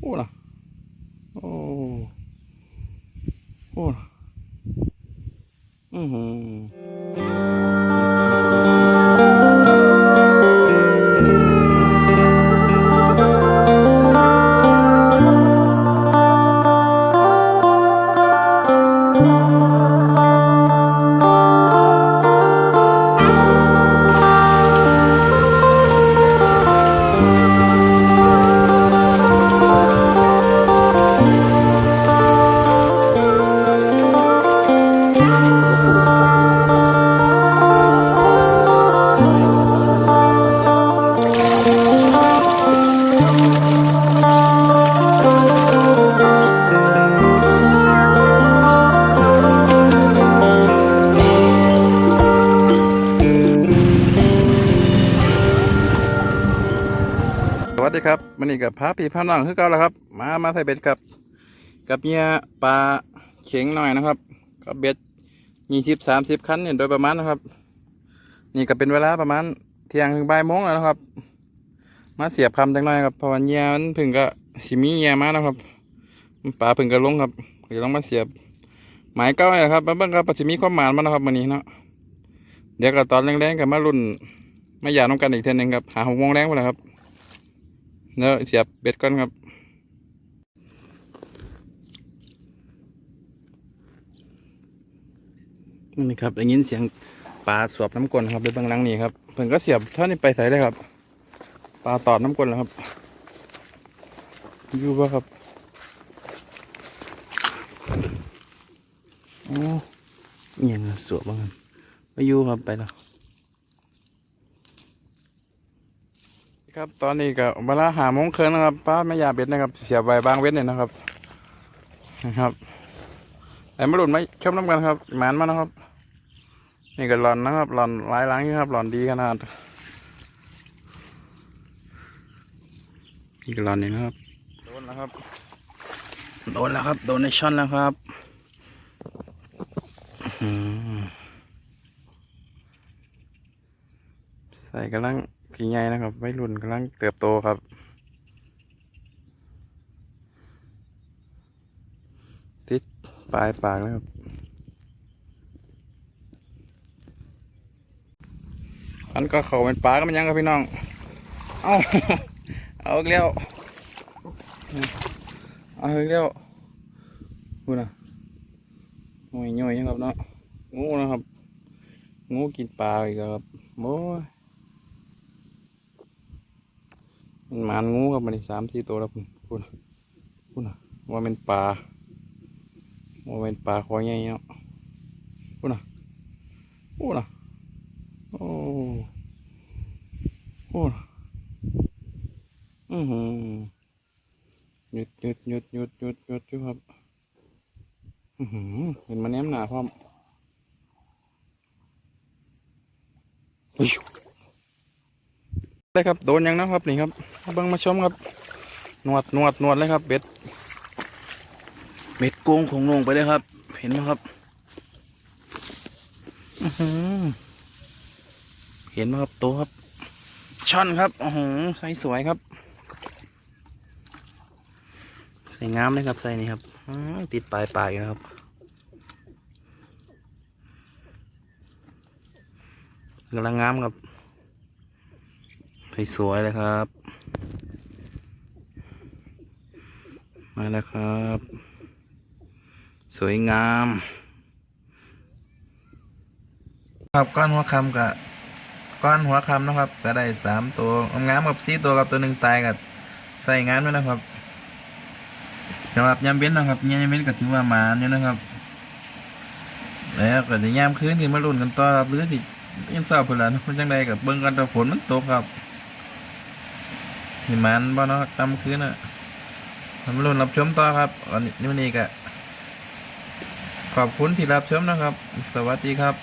พูด มันนี่กับพาพี่พาน้องคือเก่าแล้วครับ มามาใส่เบ็ดครับ กับเมียปลาเข็งหน่อยนะครับกับเบ็ดยี่สิบสามสิบคันเนี่ยโดยประมาณนะครับ นี่ก็เป็นเวลาประมาณเที่ยงถึงบ่ายโมงแล้วนะครับ มาเสียบคำจังหน่อยครับเพราะวันเงียมันพึ่งก็สิมีเงียมานะครับปลาพึ่งก็ลงครับเดี๋ยวลองมาเสียบ หมายเก้าเนี่ยครับมาเบิ่งครับว่าสิมีความหมานมันะครับวันนี้เนาะเดี๋ยวก็ตอนแรงๆกับมารุ่นมาหยาดน้ำกันอีกเท่นึงครับหาหกโมงแรงไปแล้วครับ เนื้อเสียบเบ็ดก่อนครับนี่ครับได้ยินเสียงปลาสวบน้ำกลนครับไปเบื้องหลังนี่ครับเพิ่งก็เสียบเท่านี้ไปใส่เลยครับ ปลาตอดน้ำกลนแล้วครับอยู่ป่ะครับโอ้เอียงสวบบ้างครับไปอยู่ครับไปแล้ว ครับตอนนี้ก็เวลาหาโมงคืนนะครับป้าแม่ยาเบ็ดนะครับ เสียบใบบางเว้นเนี่ยนะครับนะครับไอ้มาหลุดไม่ชมน้ำกันครับหมานมานะครับ นี่ก็หลอนนะครับหลอนหลายหลังอยู่ครับหลอนดีขนาดนี่ก็หลอนนี่นะครับโดนแล้วครับโดนแล้วครับโดนในช่อนแล้วครับอื้อหือใส่กำลัง พี่ใหญ่นะครับวัยรุ่นกำลังเติบโตครับ ติดปลายปากแล้วครับอันก็เขาเป็นปลาก็มันยังครับพี่น้อง เอาเอาอีกแล้วเอาอีกแล้วพูดนะโอ้ยย่อยยังครับเนาะงูนะครับงูกินปลาอีกครับโอ้ย มันมานงูครับมันสามสี่ตัวแล้วคุณคุณคุณน่ะว่าเป็นปลาว่าเป็นปลาคอใหญ่เนาะคุณน่ะคุณน่ะโอ้โหอือหือหยุดหยุดหยุดหยุดหยุดหยุดอยู่ครับอือหือเห็นมันแนมหนาพร้อม อิ๊วได้ครับโดนยังนะครับนี่ครับเบิ่งมาชมครับนวดนวดนวดเลยครับเบ็ดเบ็ดโกงของลงไปเลยครับ เห็นไหมครับอือหือเห็นไหมครับโตครับช่อนครับโอ้โหใส่สวยครับ ใส่งามเลยครับใส่นี่ครับอือติดปลายปลายนะครับกำลังงามครับ สวยเลยครับ มาแล้วครับ สวยงาม ครับก้อนหัวคำกับก้อนหัวคำนะครับ ก็ได้สามตัวงามกับสี่ตัวกับตัวหนึ่งตายกับใส่งานไว้นะครับสำหรับยามเบ้นนะครับยามเบ้นก็ถือว่าหมาอยู่นะครับ แล้วก็จะยามคืนที่มาลุ้นกันต่อครับหรือที่ยังเศร้าเพื่อนมันจังใดกับเบิ่งกันแต่ฝนมันตกครับ หิมันบ้านนาะตำคืนอะทำรุ่นรับชมต่อครับวันนี้วันนี้ก็ขอบคุณที่รับชมนะครับ สวัสดีครับ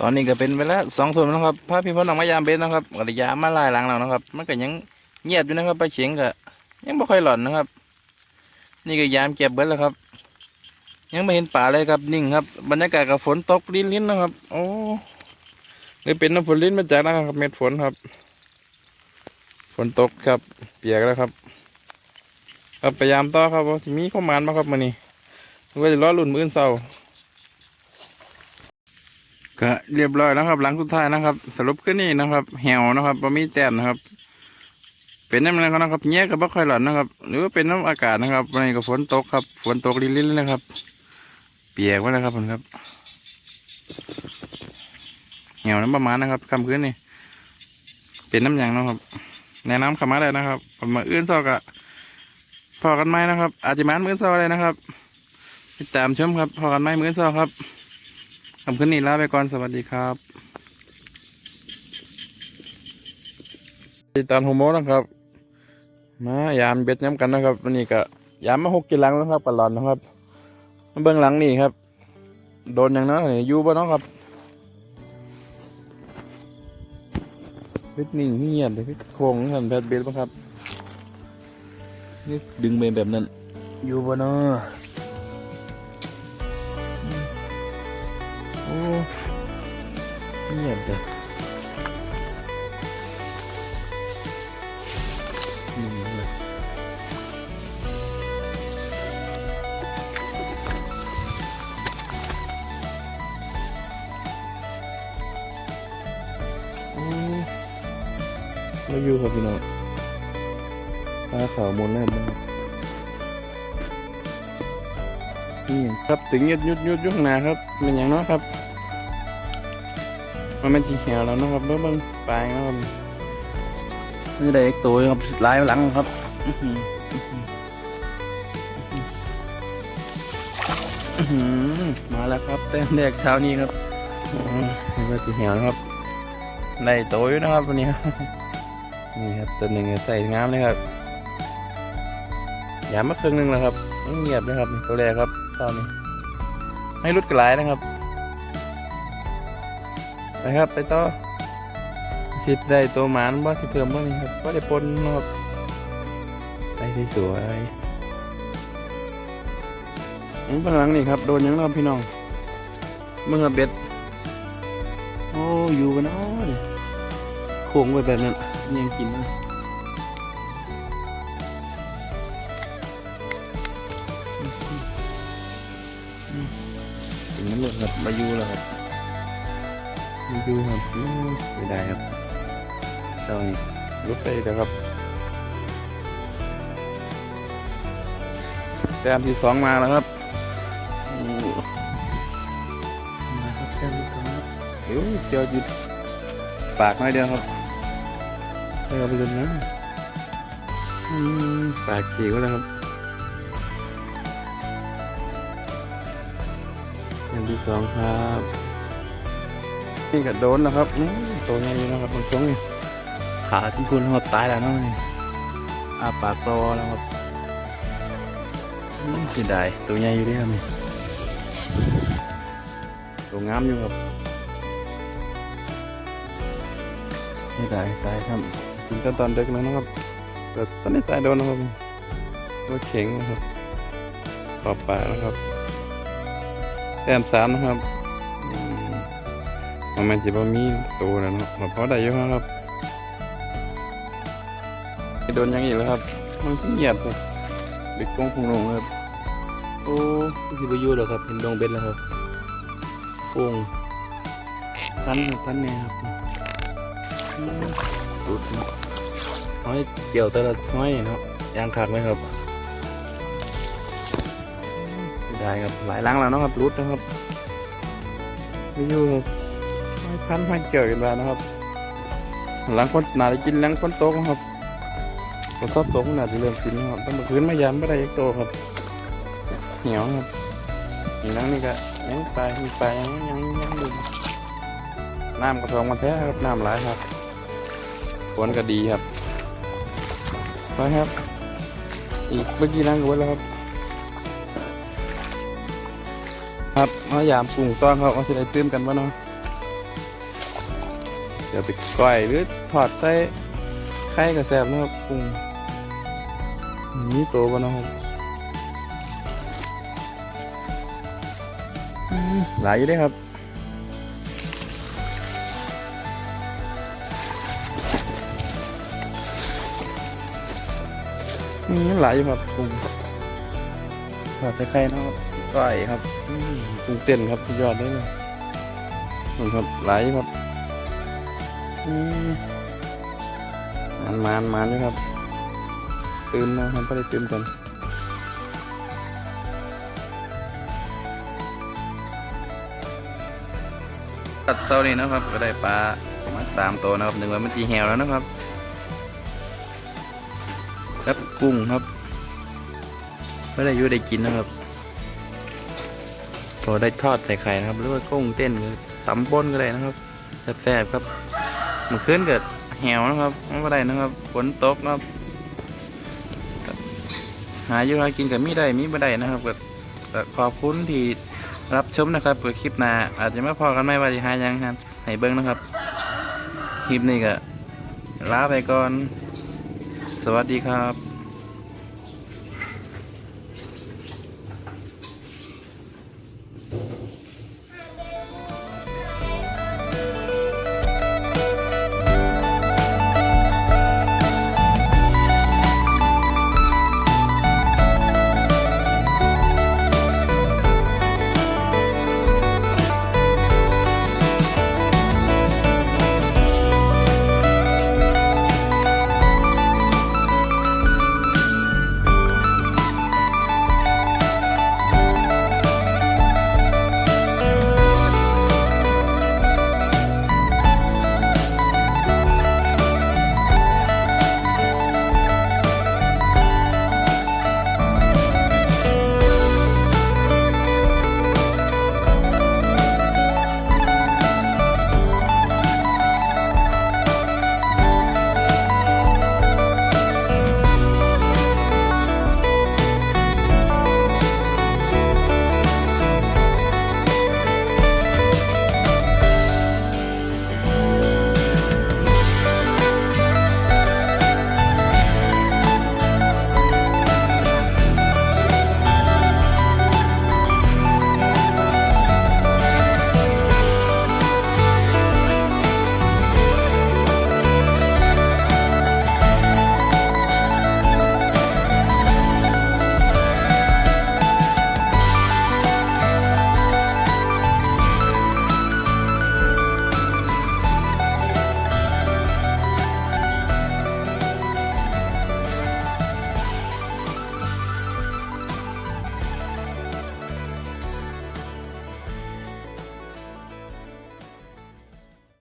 ตอนนี้ก็เป็นเวลาสองทุ่มแล้วครับพระพี่พ่อน้องมายามเบนนะครับกระยามาลายหลังเรานะครับ มันก็ยังเงียบอยู่นะครับปลาเฉียงก็ยังไม่ค่อยหล่อนนะครับ นี่ก็ยามเก็บเบิดแล้วครับ ยังไม่เห็นป่าเลยครับนิ่งครับบรรยากาศกับฝนตกลิ้นๆนะครับ โอ้เลยเป็นน้ำฝนลิ้นมาจากนะครับ เม็ดฝนครับ ฝนตกครับ เปียกแล้วครับครับพยายามต่อครับว่าที่มีข้อมานมาครับมื้อนี้ก็จะรอรุ่นมืออนเช้าก็เรียบร้อยแล้วครับ หลังสุดท้ายนะครับ สรุปขึ้นนี่นะครับแหวนะครับบ่มีแต้มนะครับ เป็นน้ำอะไรนะครับเงี้ยก็บ่ค่อยหลอนนะครับ หรือว่าเป็นน้ำอากาศนะครับวันนี้ก็ฝนตกครับ ฝนตกลินๆนะครับ เปียกไว้แล้วครับผมครับเหี่ยวน้ำประมาณนะครับคำคืนนี่เป็นน้ำยังนะครับ แนะนำคำมาได้นะครับผมมาอื้นซอกอะพอกันไหมนะครับ อาจจะมันมื้อซอเลยนะครับติดตามชมครับ พอกันไหมมื้อซอครับคำคืนนี้ลาไปก่อนสวัสดีครับติดตามโฮโมนะครับมายามเบ็ดย้ำกันนะครับวันนี้ก็ยามมาหกกิโลนะครับปลาหลอนนะครับเบื้องหลังนี่ครับ โดนอย่างนั้นอยู่บ่เนะครับ เบ็ดนิ่งเงียบเลยโค้งท่านแพทย์เบ็ดบ้างครับนี่ดึงไปแบบนั้น อยู่บ่เนาะโอ้เงียบเลย มาอยู่ครับพี่น้องปลาขาวมนแล่นมากนี่ครับถึงยุดยุดยุดยุดข้างหนาครับเป็นอย่างน้อยครับ มันเป็นสีเขียวแล้วนะครับเบิ่งเบิ่งปลายนะครับนี่ได้อีกตัวครับลายหลังครับมาแล้วครับเต้มแรกเช้านี้ครับอ๋อนี่ก็สีเขียวนะครับได้โตอยู่นะครับวันนี้ นี่ครับตัวหนึ่งใส่งามเลยครับยามมาครึ่งหนึ่งแล้วครับเงียบนะครับตัวแรกครับตอนนี้ให้รุดกระไรนะครับไปครับ ไปต่อสิบได้ตัวหมานว่าสิเพิ่มว่านี่ครับว่ได้ปนนะครับไปที่สวยอันข้างหลังนี่ครับโดนยังรอบพี่น้องเมื่อเบ็ดโอ้อยู่กันเนาะดิโค้งไปแบบนั้น ยังกินนะถึงนั้นเลยครับมาอยู่แล้วครับมาอยู่ครับอู้ไม่ได้ครับเจ้านี่ลุกไปเดี๋ยวครับแต้มที่สองมาแล้วครับอู้มาครับแต้มที่สองครับเดี๋ยวเจียวจิปากหน่อยเดียวครับ ให้เอาไปจนนะอืมปากขี่ก็แล้วครับอย่างที่สองครับ นี่ก็โดนแล้วครับอื้อตัวใหญ่อยู่นะครับมันทรงนี่ขาที่คุณหดตายแล้วเนาะนี่อาปากรอแล้วครับอืมเสียดายตัวใหญ่อยู่เด้วยครับนี่ตัวงามอยู่ครับไม่ตายตายครับ กินตอนตอนเด็กแล้วนะครับแต่ตอนนี้ตายโดนนะครับตัวเข็งนะครับปอบปากนะครับแต้มสามนะครับมมันมันจะบ่มีตัวแล้วนะครับเพราะได้เยอะนะครับโดนยังอีกแล้วครับ มันเงียบครับเด็กกงคงลงครับโอ้ที่ไปอยู่แล้วครับเห็นดงเบ็ดแล้วครับโป่งพันพันเนี่ยครับรุด ห้อยเกี่ยวแต่ละห้อยเนาะยางขาดไหมครับได้ครับหลายหลังแล้วเนาะครับรุดนะครับไม่อยู่ครับห้อยพันห้อยเกี่ยวกันแล้วนะครับหลังคนหนาจะกินหลังคนโตครับคนชอบโตน่าจะเริ่มกินนะครับต้องมาพื้นมายามไม่ได้ยักโตครับเหนียวครับอีกหลังนี่ก็ยังไปมีไปยังยังยังดึงน้ำกระทองมันแท้ครับน้ำหลายครับฝนก็ดีครับ ไปครับ อีกเมื่อกี้นั่งกันไว้แล้วครับ ครับมายามปรุงต้อนครับว่าจะได้ตื้มกันวะเนาะเดี๋ยวไปก้อยหรือทอดใส่ไข่กับแซบนะครับปรุงนี่โตวะเนาะครับหลายอยู่เด้ครับ หลายอยู่ครับกุ้งทอดใส่ไข่นะครับก้อยครับอืมกุ้งเต้นครับสุดยอดเลยนะนี่ครับหลายอยู่ครับมันมันมันอยู่ครับ ตื่นนะครับไม่ได้ตื่นกันตัดเซานี่นะครับก็ได้ปลามาสามตัวนะครับหนึ่งวันมันตีแหวแล้วนะครับ ครับกุ้งครับไม่ได้ยุ่ได้กินนะครับ พอได้ทอดใส่ไข่นะครับ หรือว่ากุ้งเต้นหรือตำป้นก็ได้นะครับแซ่บๆครับมื่อคืนเกิดแหวนะครับไม่ได้นะครับฝนตกนะครับ หาอยู่หากินกับมีได้มีบ่ได้นะครับก็ขอบคุณที่รับชมนะครับเปิดคลิปหน้าอาจจะไม่พอกันไม่ว่าจะหายังครับให้เบิ้งนะครับ คลิปนี้ก็ลาไปก่อน สวัสดีครับ